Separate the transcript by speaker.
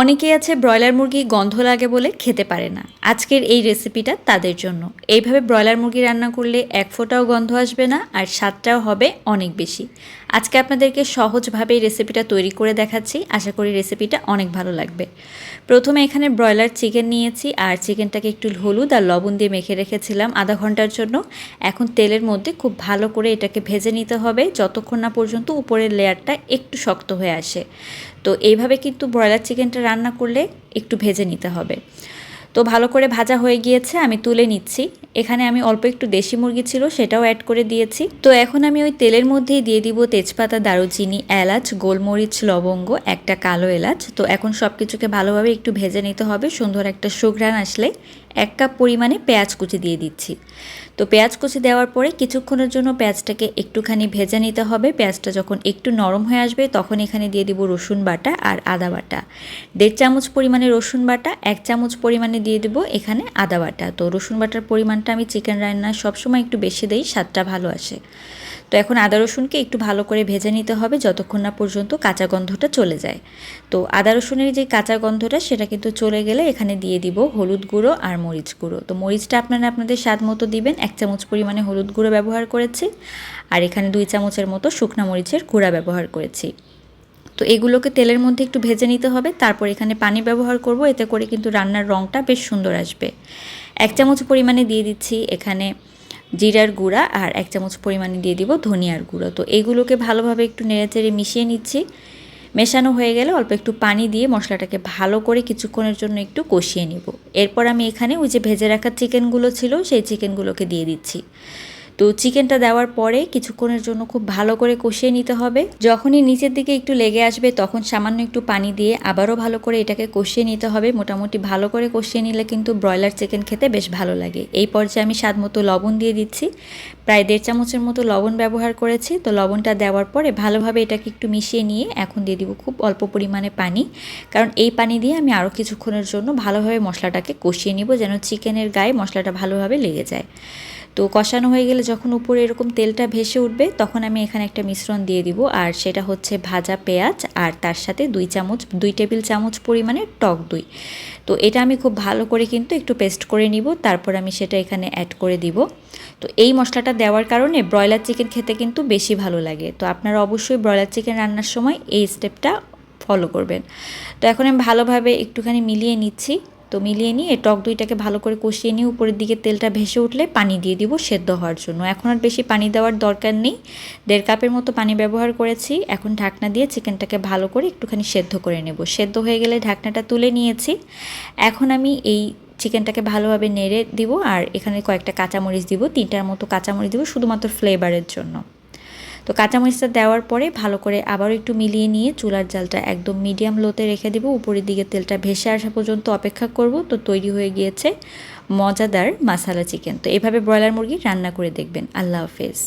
Speaker 1: অনেকেই আছে ব্রয়লার মুরগি গন্ধ লাগে বলে খেতে পারে না। আজকের এই রেসিপিটা তাদের জন্য। এইভাবে ব্রয়লার মুরগি রান্না করলে এক ফোঁটাও গন্ধ আসবে না আর স্বাদটাও হবে অনেক বেশি। আজকে আপনাদেরকে সহজভাবে রেসিপিটা তৈরি করে দেখাচ্ছি। আশা করি রেসিপিটা অনেক ভালো লাগবে। প্রথমে এখানে ব্রয়লার চিকেন নিয়েছি আর চিকেনটাকে একটু হলুদ আর লবণ দিয়ে মেখে রেখেছিলাম আধা ঘণ্টার জন্য। এখন তেলের মধ্যে খুব ভালো করে এটাকে ভেজে নিতে হবে। যতক্ষণ না পর্যন্ত উপরের লেয়ারটা একটু শক্ত হয়ে আসে। তো এইভাবে কিন্তু ব্রয়লার চিকেনটা রান্না করলে একটু ভেজে নিতে হবে। তো ভালো করে ভাজা হয়ে গিয়েছে, আমি তুলে নিচ্ছি। এখানে আমি অল্প একটু দেশি মুরগি ছিল, সেটাও অ্যাড করে দিয়েছি। তো এখন আমি ওই তেলের মধ্যেই দিয়ে দিব তেজপাতা, দারুচিনি, এলাচ, গোলমরিচ, লবঙ্গ, একটা কালো এলাচ। তো এখন সব কিছুকে ভালোভাবে একটু ভেজে নিতে হবে, সুন্দর একটা সুঘ্রাণ আসলে। এক কাপ পরিমাণে পেঁয়াজ কুচি দিয়ে দিচ্ছি। তো পেঁয়াজ কুচি দেওয়ার পরে কিছুক্ষণের জন্য পেঁয়াজটাকে একটুখানি ভেজে নিতে হবে। পেঁয়াজটা যখন একটু নরম হয়ে আসবে, তখন এখানে দিয়ে দিব রসুন বাটা আর আদা বাটা। দেড় চামচ পরিমাণে রসুন বাটা, এক চামচ পরিমাণে দিয়ে দেবো এখানে আদা বাটা। তো রসুন বাটার পরিমাণটা আমি চিকেন রান্নায় সবসময় একটু বেশি দেই, স্বাদটা ভালো আসে। তো এখন আদা রসুনকে একটু ভালো করে ভেজে নিতে হবে যতক্ষণ না পর্যন্ত কাঁচা গন্ধটা চলে যায়। তো আদা রসুনের যে কাঁচা গন্ধটা সেটা কিন্তু চলে গেলে এখানে দিয়ে দিব হলুদ গুঁড়ো আর মরিচ গুঁড়ো। তো মরিচটা আপনারা আপনাদের স্বাদ মতো দিবেন, এক চামচ পরিমাণে হলুদ গুঁড়ো ব্যবহার করেছি। আর এখানে দুই চামচের মতো শুকনা মরিচের গুঁড়া ব্যবহার করেছি। তো এগুলোকে তেলের মধ্যে একটু ভেজে নিতে হবে। তারপর এখানে পানি ব্যবহার করব। এতে করে কিন্তু রান্নার রঙটা বেশ সুন্দর আসবে। এক চামচ পরিমাণে দিয়ে দিচ্ছি এখানে জিরার গুঁড়া আর এক চামচ পরিমাণে দিয়ে দিব ধনিয়ার গুঁড়ো। তো এইগুলোকে ভালোভাবে একটু নেড়েচেড়ে মিশিয়ে নিচ্ছি। মেশানো হয়ে গেলে অল্প একটু পানি দিয়ে মশলাটাকে ভালো করে কিছুক্ষণের জন্য একটু কষিয়ে নিব। এরপর আমি এখানে ওই যে ভেজে রাখা চিকেনগুলো ছিল, সেই চিকেনগুলোকে দিয়ে দিচ্ছি। তো চিকেনটা দেওয়ার পরে কিছুক্ষণের জন্য খুব ভালো করে কষিয়ে নিতে হবে। যখনই নিচের দিকে একটু লেগে আসবে তখন সামান্য একটু পানি দিয়ে আবারও ভালো করে এটাকে কষিয়ে নিতে হবে। মোটামুটি ভালো করে কষিয়ে নিলে কিন্তু ব্রয়লার চিকেন খেতে বেশ ভালো লাগে। এই পর্যায়ে আমি স্বাদ মতো লবণ দিয়ে দিচ্ছি। প্রায় দেড় চামচের মতো লবণ ব্যবহার করেছি। তো লবণটা দেওয়ার পরে ভালোভাবে এটাকে একটু মিশিয়ে নিয়ে এখন দিয়ে দিব খুব অল্প পরিমাণে পানি। কারণ এই পানি দিয়ে আমি আরও কিছুক্ষণের জন্য ভালোভাবে মশলাটাকে কষিয়ে নিব যেন চিকেনের গায়ে মশলাটা ভালোভাবে লেগে যায়। তো কষানো হয়ে গেলে যখন উপরে এরকম তেলটা ভেসে উঠবে, তখন আমি এখানে একটা মিশ্রণ দিয়ে দিব। আর সেটা হচ্ছে ভাজা পেঁয়াজ আর তার সাথে দুই চামচ, দুই টেবিল চামচ পরিমাণে টক দই। তো এটা আমি খুব ভালো করে কিন্তু একটু পেস্ট করে নিব, তারপর আমি সেটা এখানে অ্যাড করে দিব। তো এই মশলাটা দেওয়ার কারণে ব্রয়লার চিকেন খেতে কিন্তু বেশি ভালো লাগে। তো আপনারা অবশ্যই ব্রয়লার চিকেন রান্নার সময় এই স্টেপটা ফলো করবেন। তো এখন আমি ভালোভাবে একটুখানি মিলিয়ে নিচ্ছি। তো মিলিয়ে নিয়ে টক দইটাকে ভালো করে কষিয়ে নিয়ে উপরের দিকে তেলটা ভেসে উঠলে পানি দিয়ে দিব সেদ্ধ হওয়ার জন্য। এখন আর বেশি পানি দেওয়ার দরকার নেই। দেড় কাপের মতো পানি ব্যবহার করেছি। এখন ঢাকনা দিয়ে চিকেনটাকে ভালো করে একটুখানি সেদ্ধ করে নেব। সেদ্ধ হয়ে গেলে ঢাকনাটা তুলে নিয়েছি। এখন আমি এই চিকেনটাকে ভালোভাবে নেড়ে দিব আর এখানে কয়েকটা কাঁচামরিচ দিব। তিনটার মতো কাঁচামরিচ দিব শুধুমাত্র ফ্লেভারের জন্য। তো কাঁচামরিচটা দেওয়ার পরে ভালো করে আবার একটু মিলিয়ে নিয়ে চুলার জালটা একদম মিডিয়াম লোতে রেখে দেবো। উপরের দিকে তেলটা ভেসে আসা পর্যন্ত অপেক্ষা করব। তো তৈরি হয়ে গিয়েছে মজাদার মাসালা চিকেন তো এভাবে ব্রয়লার মুরগি রান্না করে দেখবেন। আল্লাহ হাফেজ।